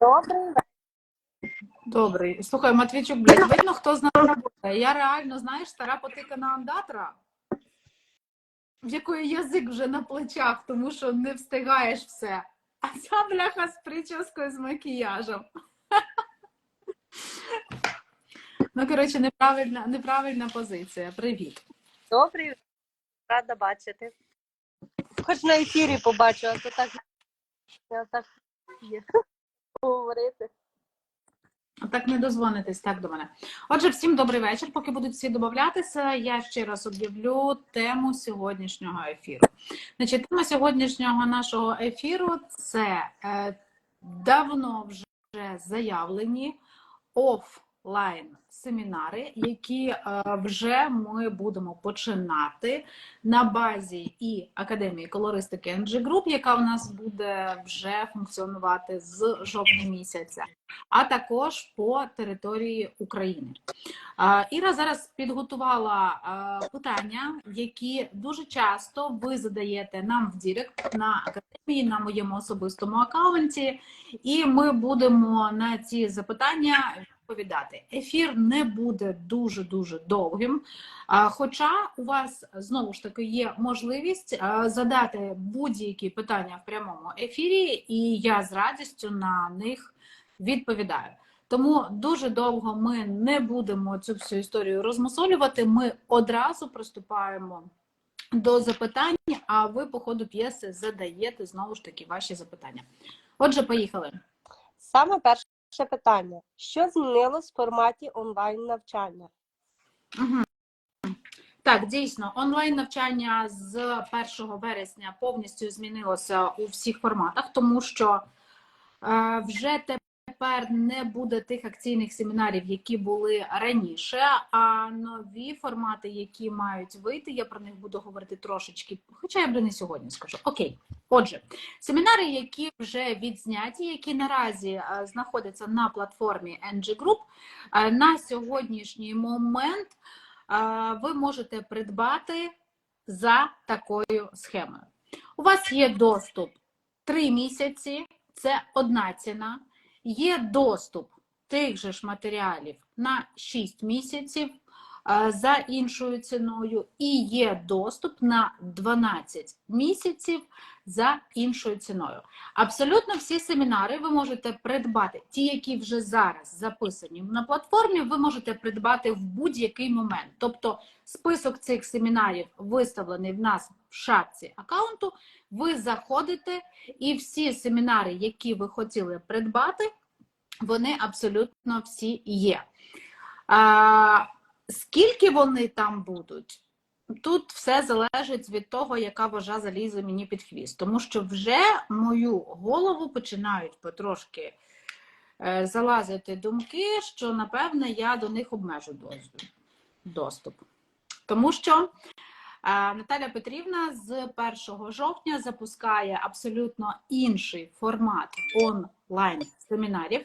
Добрий вечір. Добрий. Слухай, Матвійчук, блядь, видно, хто з нас працює. Я реально, знаєш, стара потикана андатра, в якої язик вже на плечах, тому що не встигаєш все. А ця бляха з прическою з макіяжем. Ну, коротше, неправильна, неправильна позиція. Привіт. Добрий. Рада бачити. Хоч на ефірі побачу, а то так, я так є. говорити. Так не дозвонитись так до мене. Отже, всім добрий вечір. Поки будуть всі додатися, я ще раз об'явлю тему сьогоднішнього ефіру. Значить, тема сьогоднішнього нашого ефіру це е, давно вже заявлені офлайн семінари, які е, вже ми будемо починати на базі і Академії колористики NG Group, яка у нас буде вже функціонувати з жовтня місяця а також по території України. Іра зараз підготувала питання, які дуже часто ви задаєте нам в Дірект на академії, на моєму особистому аккаунті, і ми будемо на ці запитання відповідати. Ефір не буде дуже дуже довгим. Хоча у вас знову ж таки є можливість задати будь-які питання в прямому ефірі, і я з радістю на них відповідаю. Тому дуже довго ми не будемо цю всю історію розмусолювати. Ми одразу приступаємо до запитань, а ви по ходу п'єси задаєте знову ж таки ваші запитання. Отже, поїхали. Саме перше питання: що змінилось в форматі онлайн навчання? Угу. Так, дійсно, онлайн навчання з 1 вересня повністю змінилося у всіх форматах, тому що е, вже тепер не буде тих акційних семінарів, які були раніше. А нові формати, які мають вийти, я про них буду говорити трошечки, хоча я б не сьогодні скажу. Окей, отже, семінари, які вже відзняті, які наразі е, знаходяться на платформі NG Group, е, на сьогоднішній момент е, ви можете придбати за такою схемою. У вас є доступ 3 місяці, це одна ціна. Є доступ тих же ж матеріалів на 6 місяців за іншою ціною, і є доступ на 12 місяців за іншою ціною. Абсолютно всі семінари ви можете придбати, ті, які вже зараз записані на платформі, ви можете придбати в будь-який момент. Тобто список цих семінарів виставлений в нас в шапці аккаунту. Ви заходите, і всі семінари, які ви хотіли придбати, вони абсолютно всі є. Скільки вони там будуть? Тут все залежить від того, яка вожа залізе мені під хвіст. Тому що вже мою голову починають потрошки е, залазити думки, що, напевне, я до них обмежу доступ. Тому що Наталя Петрівна з 1 жовтня запускає абсолютно інший формат онлайн семінарів.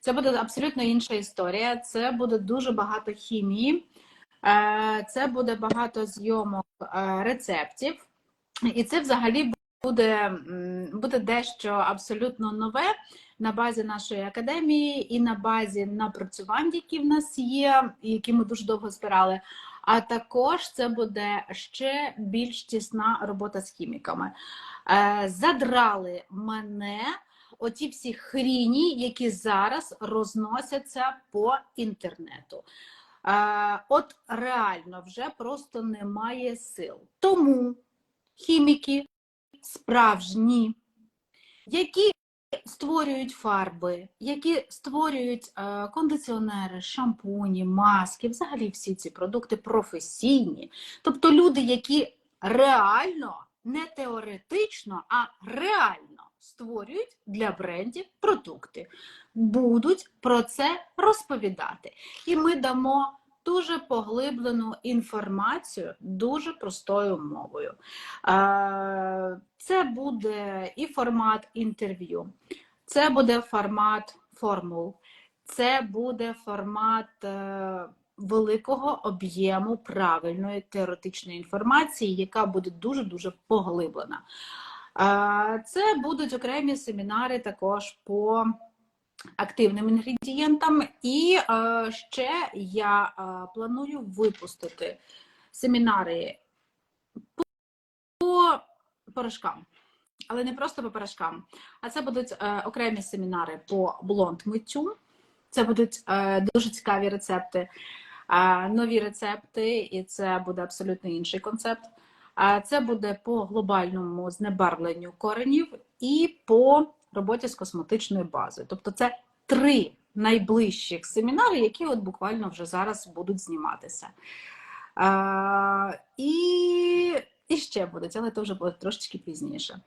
Це буде абсолютно інша історія. Це буде дуже багато хімії, е, це буде багато зйомок е, рецептів, і це взагалі буде, буде дещо абсолютно нове на базі нашої академії і на базі напрацювань, які в нас є, які ми дуже довго збирали. А також це буде ще більш тісна робота з хіміками. Е, Задрали мене оті всі хріні, які зараз розносяться по інтернету. Е, От реально вже просто немає сил. Тому хіміки справжні, які створюють фарби, які створюють е, кондиціонери, шампуні, маски, взагалі всі ці продукти професійні. Тобто люди, які реально, не теоретично, а реально створюють для брендів продукти, будуть про це розповідати. І ми дамо дуже поглиблену інформацію дуже простою мовою. Це буде і формат інтерв'ю, це буде формат формул, це буде формат е, великого об'єму правильної теоретичної інформації, яка буде дуже-дуже поглиблена. Це будуть окремі семінари також по активним інгредієнтам. І е, ще я е, планую випустити семінари по порошкам. Але не просто по порошкам, а це будуть е, окремі семінари по блонд миттю. Це будуть дуже цікаві рецепти, нові рецепти, і це буде абсолютно інший концепт. Це буде по глобальному знебарвленню коренів і по роботі з косметичною базою. Тобто, це три найближчих семінари, які от буквально вже зараз будуть зніматися. А, і, і ще будуть, але це вже буде трошечки пізніше.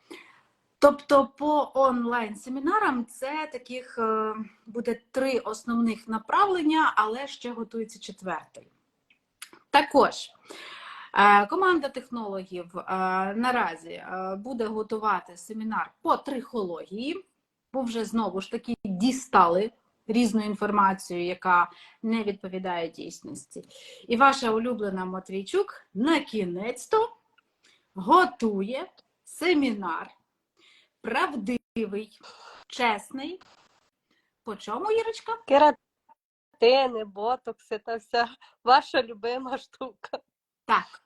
Тобто, по онлайн-семінарам це таких е, буде три основних направлення, але ще готується четвертий. Також команда технологів е, наразі е, буде готувати семінар по трихології, бо вже знову ж таки дістали різну інформацію, яка не відповідає дійсності. І ваша улюблена Матвійчук на кінець-то готує семінар правдивий, чесний. По чому, Ірочка? Кератини, ботокси та вся ваша любима штука. Так.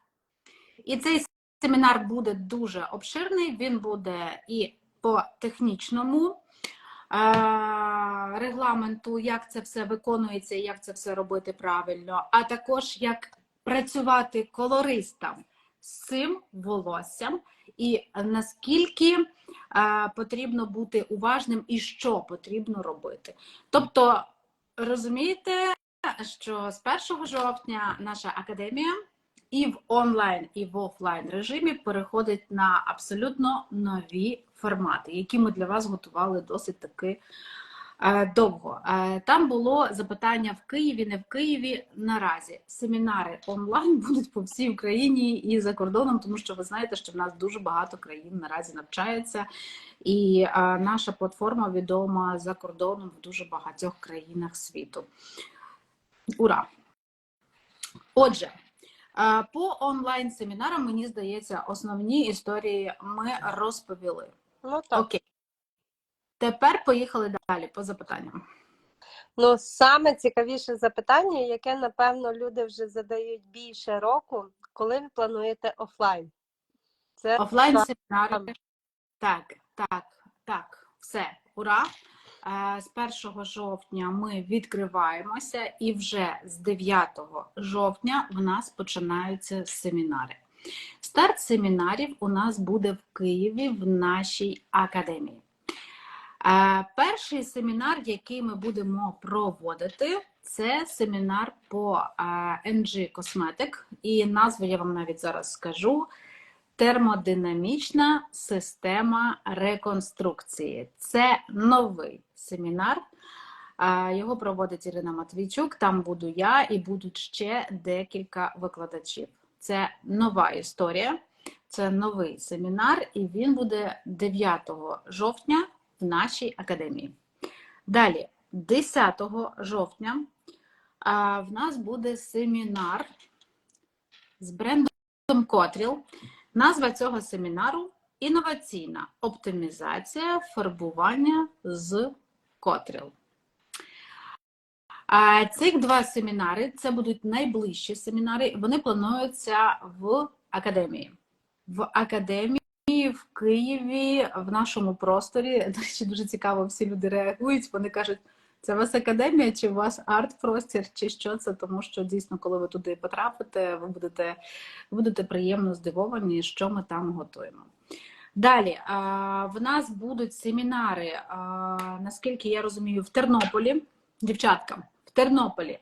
І цей семінар буде дуже обширний. Він буде і по технічному е, регламенту, як це все виконується, як це все робити правильно, а також як працювати колористам з цим волоссям, і наскільки е, потрібно бути уважним і що потрібно робити. Тобто, розумієте, що з 1 жовтня наша академія і в онлайн, і в офлайн режимі переходить на абсолютно нові формати, які ми для вас готували досить таки е, довго. Е, Там було запитання в Києві, не в Києві. Наразі семінари онлайн будуть по всій Україні і за кордоном, тому що ви знаєте, що в нас дуже багато країн наразі навчаються, і е, наша платформа відома за кордоном в дуже багатьох країнах світу. Ура! Отже, по онлайн-семінарам, мені здається, основні історії ми розповіли. Ну так. Окей. Тепер поїхали далі по запитанням. Ну, саме цікавіше запитання, яке, напевно, люди вже задають більше року, коли ви плануєте офлайн? Це Офлайн-семінари. Так, так, так, все, ура! З 1 жовтня ми відкриваємося, і вже з 9 жовтня в нас починаються семінари. Старт семінарів у нас буде в Києві в нашій академії. Перший семінар, який ми будемо проводити, це семінар по NG Cosmetic, і назву я вам навіть зараз скажу. Термодинамічна система реконструкції. Це новий семінар. Його проводить Ірина Матвійчук. Там буду я і будуть ще декілька викладачів. Це нова історія, це новий семінар, і він буде 9 жовтня в нашій академії. Далі, 10 жовтня, в нас буде семінар з брендом Котріл. Назва цього семінару інноваційна оптимізація фарбування з Котріл. А Цих два семінари це будуть найближчі семінари. Вони плануються в академії. В академії в Києві, в нашому просторі. До речі, дуже цікаво, всі люди реагують. Вони кажуть, це у вас академія, чи у вас арт-простір, чи що це, тому що дійсно, коли ви туди потрапите, ви будете, будете приємно здивовані, що ми там готуємо. Далі в нас будуть семінари, наскільки я розумію, в Тернополі. Дівчатка, в Тернополі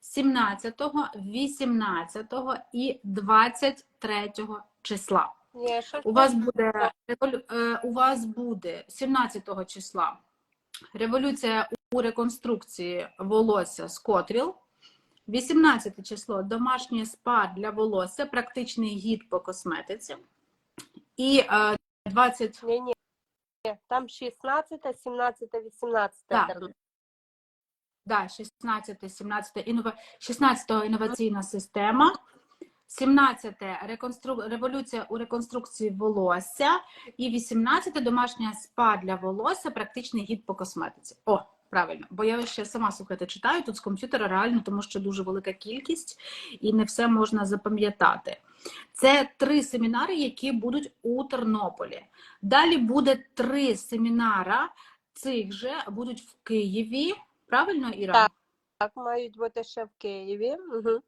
17, 18 і 23 числа. У вас буде е, у вас буде 17 числа революція у реконструкції волосся з Котріл. 18 число домашнє спа для волосся, практичний гід по косметиці. І е, 20 Ні, ні. Там 16, 17, 18 Так. да, 16, 17, інова... 16 інноваційна система. 17 реконстру... революція у реконструкції волосся. І 18 домашня спа для волосся, практичний гід по косметиці. О, правильно, бо я ще сама слухайте читаю тут з комп'ютера реально, тому що дуже велика кількість і не все можна запам'ятати. Це три семінари, які будуть у Тернополі. Далі буде три семінара цих же будуть в Києві. Правильно, Іра? Так. Так, мають бути ще в Києві. Угу.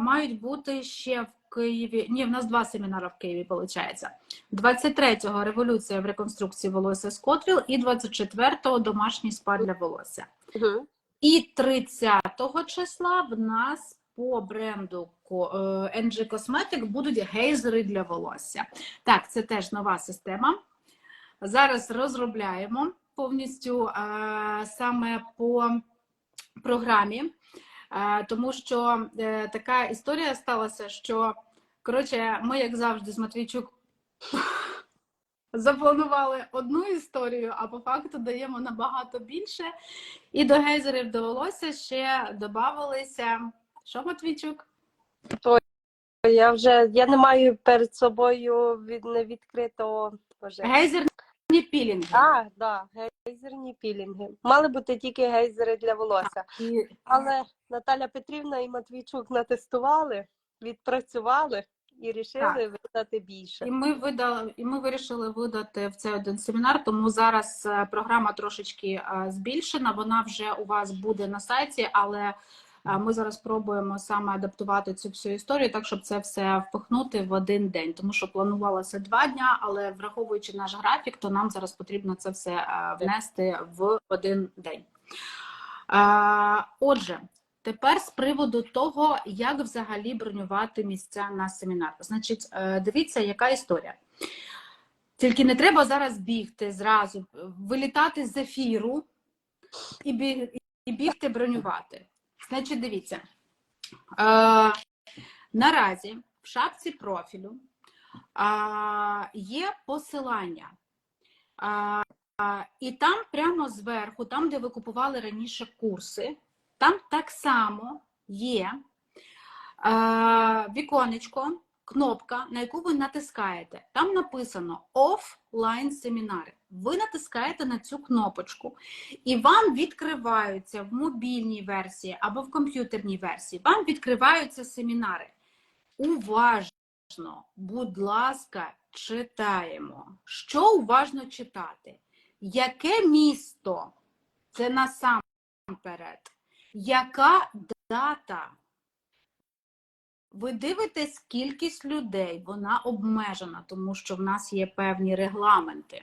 Мають бути ще в Києві. Ні, в нас два семінари в Києві, виходить. 23-го революція в реконструкції волосся з Котріл і 24-го домашній спа для волосся. Угу. І 30-го числа в нас по бренду е, NG Cosmetic будуть гейзери для волосся. Так, це теж нова система. Зараз розробляємо повністю е, саме по програмі, тому що е, така історія сталася, що коротше, ми, як завжди, з Матвійчук запланували одну історію, а по факту даємо набагато більше. І до гейзерів до волосся ще додавалися. Що, Матвійчук? Я вже я не маю перед собою від не відкритого боже. Гейзерні пілінги. А, да, гейзерні пілінги. Мали бути тільки гейзери для волосся. І Але Наталя Петрівна і Матвійчук натестували, відпрацювали і рішили видати більше. І ми видали, і ми вирішили видати в цей один семінар. Тому зараз е, програма трошечки е, збільшена. Вона вже у вас буде на сайті, але ми зараз пробуємо саме адаптувати цю всю історію, так щоб це все впихнути в один день. Тому що планувалося два дня, але враховуючи наш графік, то нам зараз потрібно це все е, внести в один день. Е, Отже, Тепер з приводу того, як взагалі бронювати місця на семінар. Значить, е, дивіться, яка історія. Тільки не треба зараз бігти зразу, вилітати з ефіру і бігти бронювати. Значить, дивіться. Е, наразі в шапці профілю е, є посилання. Е, і там прямо зверху, там, де ви купували раніше курси, там так само є е, віконечко, кнопка, на яку ви натискаєте. Там написано офлайн семінари. Ви натискаєте на цю кнопочку, і вам відкриваються в мобільній версії або в комп'ютерній версії. Вам відкриваються семінари. Уважно, будь ласка, читаємо. Що уважно читати? Яке місто? Це насамперед. Яка дата? Ви дивитесь кількість людей, вона обмежена, тому що в нас є певні регламенти.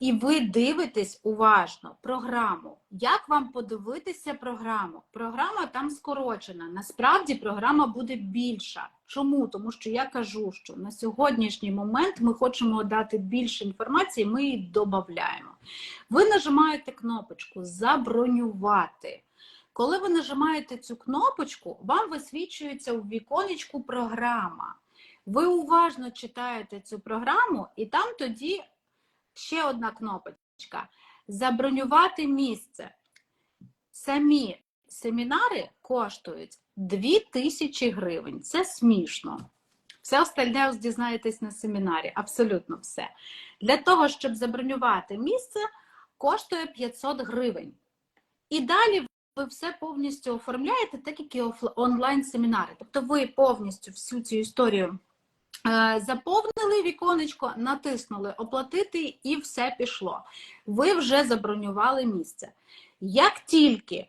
І ви дивитесь уважно програму. Як вам подивитися програму? Програма там скорочена. Насправді програма буде більша. Чому? Тому що я кажу, що на сьогоднішній момент ми хочемо дати більше інформації, ми її додаємо. Ви нажимаєте кнопочку Забронювати. Коли ви нажимаєте цю кнопочку, вам висвічується у віконечку програма. Ви уважно читаєте цю програму, і там тоді ще одна кнопочка Забронювати місце. Самі семінари коштують 2000 гривень. Це смішно. Все остальне дізнаєтесь на семінарі, абсолютно все. Для того, щоб забронювати місце, коштує 500 гривень. І далі ви все повністю оформляєте, так як і онлайн-семінари. Тобто ви повністю всю цю історію е, заповнили віконечко, натиснули оплатити і все пішло. Ви вже забронювали місце. Як тільки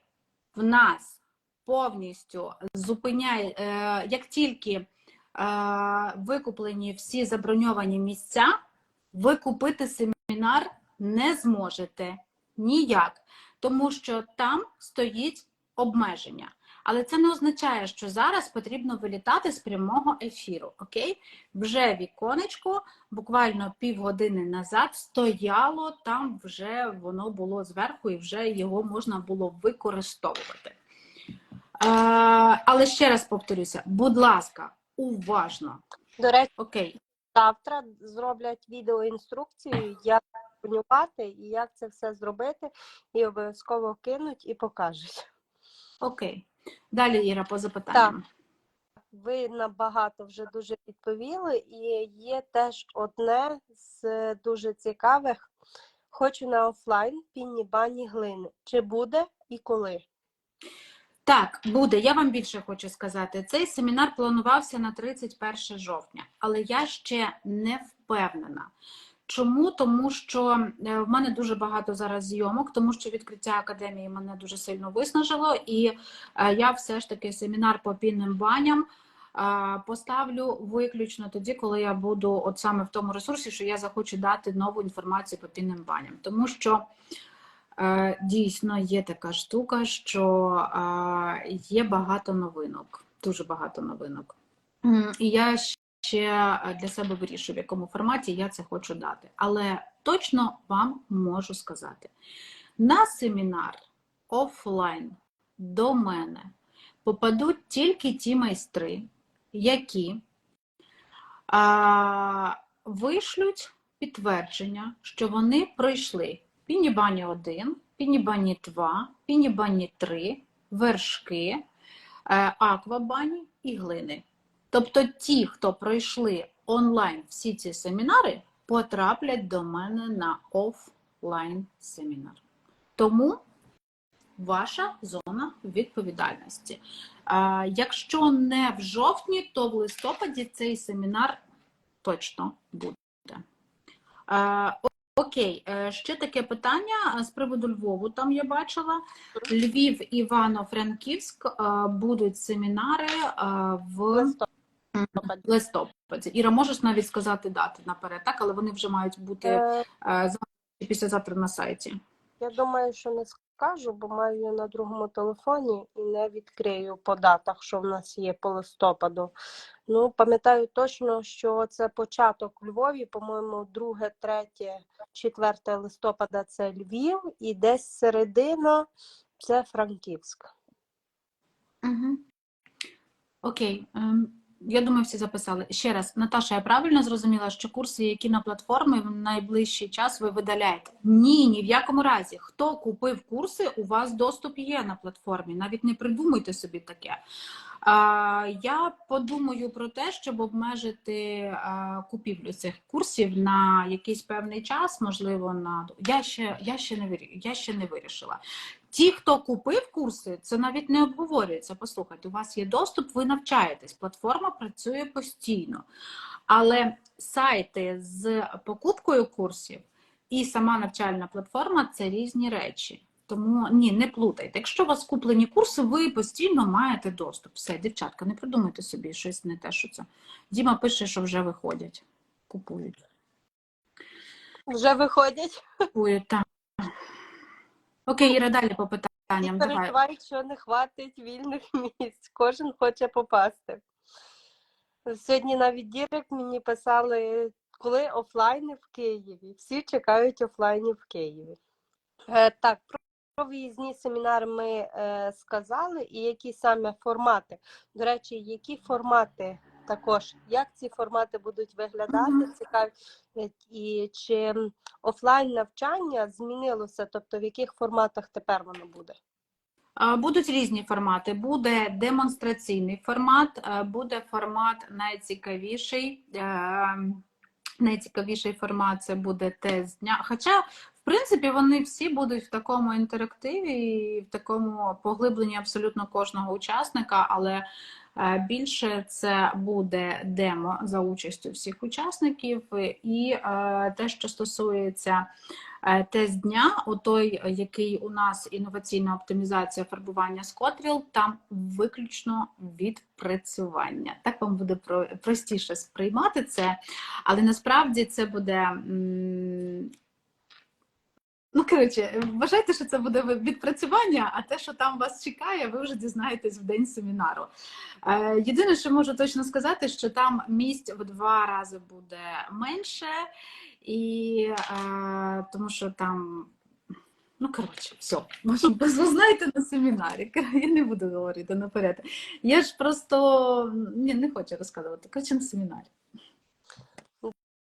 в нас повністю зупиняє, е, як тільки е, викуплені всі заброньовані місця, ви купити семінар не зможете ніяк тому що там стоїть обмеження. Але це не означає, що зараз потрібно вилітати з прямого ефіру. Окей? Вже віконечко, буквально півгодини назад стояло, там вже воно було зверху і вже його можна було використовувати. Е, але ще раз повторюся, будь ласка, уважно. До речі, Окей. завтра зроблять відеоінструкцію, як бронювати і як це все зробити, і обов'язково кинуть і покажуть. Окей. Далі, Іра, по запитанням. ви набагато вже дуже відповіли, і є теж одне з дуже цікавих. Хочу на офлайн пінні бані глини. Чи буде і коли? Так, буде. Я вам більше хочу сказати. Цей семінар планувався на 31 жовтня, але я ще не впевнена. Чому? Тому що е, в мене дуже багато зараз зйомок, тому що відкриття академії мене дуже сильно виснажило, і е, я все ж таки семінар по пінним баням е, поставлю виключно тоді, коли я буду от саме в тому ресурсі, що я захочу дати нову інформацію по пінним баням. Тому що Дійсно, є така штука, що є багато новинок, дуже багато новинок. І я ще е, для себе вирішую, в якому форматі я це хочу дати. Але точно вам можу сказати: на семінар офлайн до мене попадуть тільки ті майстри, які а, вишлють підтвердження, що вони пройшли Пінібані 1, Пінібані 2, Пінібані 3, вершки, е, аквабані і глини. Тобто ті, хто пройшли онлайн всі ці семінари, потраплять до мене на офлайн семінар. Тому ваша зона відповідальності. Якщо не в жовтні, то в листопаді цей семінар точно буде. Окей, е, ще таке питання з приводу Львову. Там я бачила. Львів, Івано-Франківськ будуть семінари в Листопад. листопаді. Іра, можеш навіть сказати дати наперед, так? Але вони вже мають бути е, Е, завтра чи післязавтра на сайті. Я думаю, що не скажу, бо маю на другому телефоні і не відкрию по датах, що в нас є по листопаду. Ну, пам'ятаю точно, що це початок у Львові, по-моєму, 2, 3, 4 листопада це Львів, і десь середина це Франківськ. Угу. Окей. Ем, Я думаю, всі записали. Ще раз, Наташа, я правильно зрозуміла, що курси, які на платформі, в найближчий час ви видаляєте? Ні, ні в якому разі. Хто купив курси, у вас доступ є на платформі. Навіть не придумуйте собі таке. Я подумаю про те, щоб обмежити купівлю цих курсів на якийсь певний час, можливо, на я ще, я ще не вирі- я ще не вирішила. Ті, хто купив курси, це навіть не обговорюється. Послухайте, у вас є доступ, ви навчаєтесь. Платформа працює постійно. Але сайти з покупкою курсів і сама навчальна платформа це різні речі. Тому ні, не плутайте. Якщо у вас куплені курси, ви постійно маєте доступ. Все, дівчатка, не придумайте собі щось не те, що це. Діма пише, що вже виходять. Купують. Вже виходять Купують, так. Окей, Іра, далі по і питанням. Давай. переживають, що не хватить вільних місць. Кожен хоче попасти. Сьогодні навіть дірек мені писали, коли офлайни в Києві. Всі чекають офлайнів в Києві. Е, так, про, про виїзні семінари ми е, сказали, і які саме формати. До речі, які формати також, як ці формати будуть виглядати, цікаві, Е, і чи офлайн навчання змінилося, тобто в яких форматах тепер воно буде? Будуть різні формати. Буде демонстраційний формат, буде формат найцікавіший. е, Найцікавіший формат це буде тест дня. Хоча, в принципі, вони всі будуть в такому інтерактиві і в такому поглибленні абсолютно кожного учасника, але е, більше це буде демо за участю всіх учасників, і е, те, що стосується Е, тест дня, отой, який у нас інноваційна оптимізація фарбування з котріл, там виключно відпрацювання. Так вам буде про- простіше сприймати це, але насправді це буде. Ну, коротше, вважайте, що це буде відпрацювання, а те, що там вас чекає, ви вже дізнаєтесь в день семінару. Е, Єдине, що можу точно сказати, що там місць в два рази буде менше, і е, тому що там. Ну, коротше, все. Може, знаєте на семінарі. Я не буду говорити наперед. Я ж просто ні, не хочу розказувати. Коротше, на семінарі.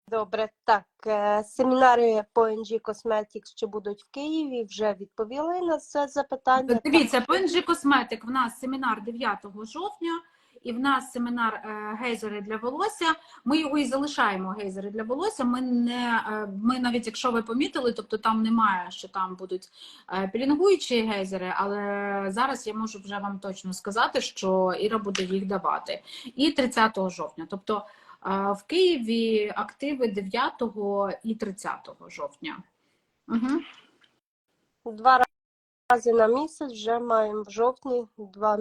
Добре, так. е, Семінари по NG Cosmetics, що будуть в Києві, вже відповіли на це запитання. Дивіться, по NG Cosmetic в нас семінар 9 жовтня, і в нас семінар е, гейзери для волосся. Ми його і залишаємо гейзери для волосся. Ми не е, ми навіть, якщо ви помітили, тобто там немає, що там будуть пілінгуючі гейзери, але зараз я можу вже вам точно сказати, що Іра буде їх давати. І 30 жовтня. Тобто в Києві активи 9 і 30 жовтня. Угу. Два рази на місяць вже маємо в жовтні два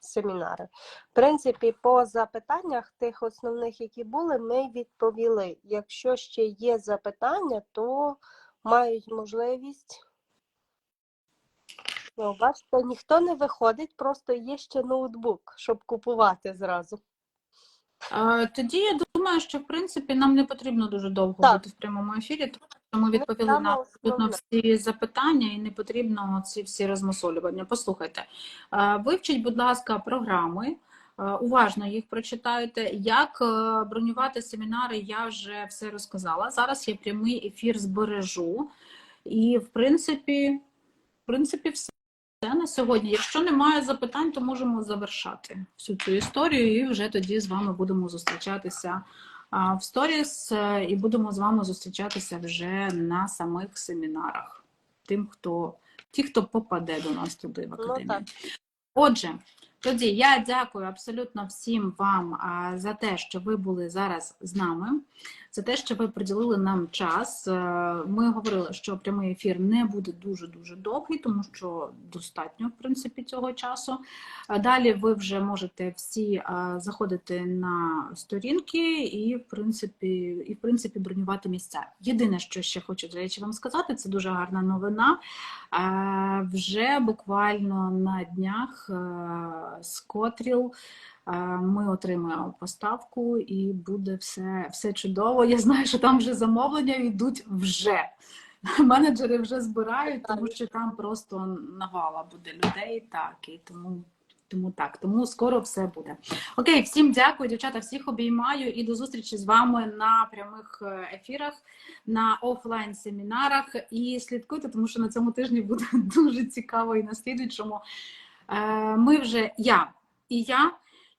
семінари. В принципі, по запитаннях тих основних, які були, ми відповіли. Якщо ще є запитання, то мають можливість. Ну, бачите, ніхто не виходить, просто є ще ноутбук, щоб купувати зразу. Е, Тоді я думаю, що в принципі нам не потрібно дуже довго Так. бути в прямому ефірі, тому що ми відповіли саме на абсолютно всі запитання і не потрібно ці всі розмусолювання. Послухайте, е, вивчіть, будь ласка, програми. е, Уважно їх прочитайте. Як бронювати семінари, я вже все розказала. Зараз я прямий ефір збережу. І, в принципі, в принципі, все на сьогодні. Якщо немає запитань, то можемо завершати всю цю історію, і вже тоді з вами будемо зустрічатися в сторіс, е, і будемо з вами зустрічатися вже на самих семінарах. Тим, хто ті, хто попаде до нас туди в Ну, академію. так. Отже, тоді я дякую абсолютно всім вам за те, що ви були зараз з нами, за те, що ви приділили нам час. Е, Ми говорили, що прямий ефір не буде дуже дуже довгий, тому що достатньо, в принципі, цього часу. Далі ви вже можете всі заходити на сторінки і, в принципі, і, в принципі, бронювати місця. Єдине, що ще хочу, до речі, вам сказати, це дуже гарна новина. Вже буквально на днях е, з Котріл е, ми отримаємо поставку і буде все, все чудово. Я знаю, що там вже замовлення йдуть вже. Менеджери вже збирають, тому що там просто навала буде людей, так, і тому, тому так, тому скоро все буде. Окей, всім дякую, дівчата, всіх обіймаю і до зустрічі з вами на прямих е, ефірах, на офлайн семінарах. І слідкуйте, тому що на цьому тижні буде дуже цікаво і на слідуючому. Е, Ми вже я і я.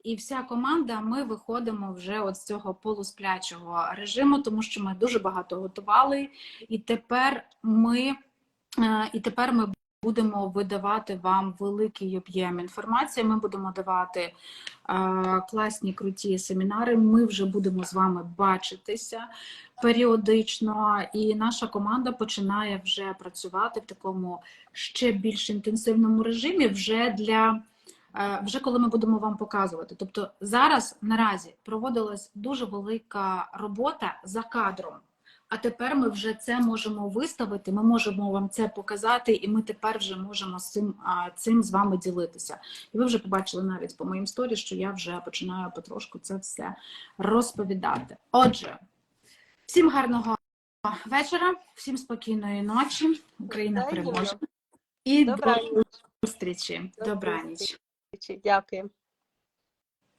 І вся команда, ми виходимо вже от з цього полусплячого режиму, тому що ми дуже багато готували, і тепер ми, е, і тепер ми будемо видавати вам великий об'єм інформації. Ми будемо давати е, класні круті семінари. Ми вже будемо з вами бачитися періодично, і наша команда починає вже працювати в такому ще більш інтенсивному режимі вже для. Е, Вже коли ми будемо вам показувати. Тобто зараз наразі проводилась дуже велика робота за кадром. А тепер ми вже це можемо виставити, ми можемо вам це показати, і ми тепер вже можемо з цим, цим з вами ділитися. І ви вже побачили навіть по моїм сторі, що я вже починаю потрошку це все розповідати. Отже, всім гарного вечора, всім спокійної ночі. Україна переможе. І до зустрічі. До Добраніч. Дякую.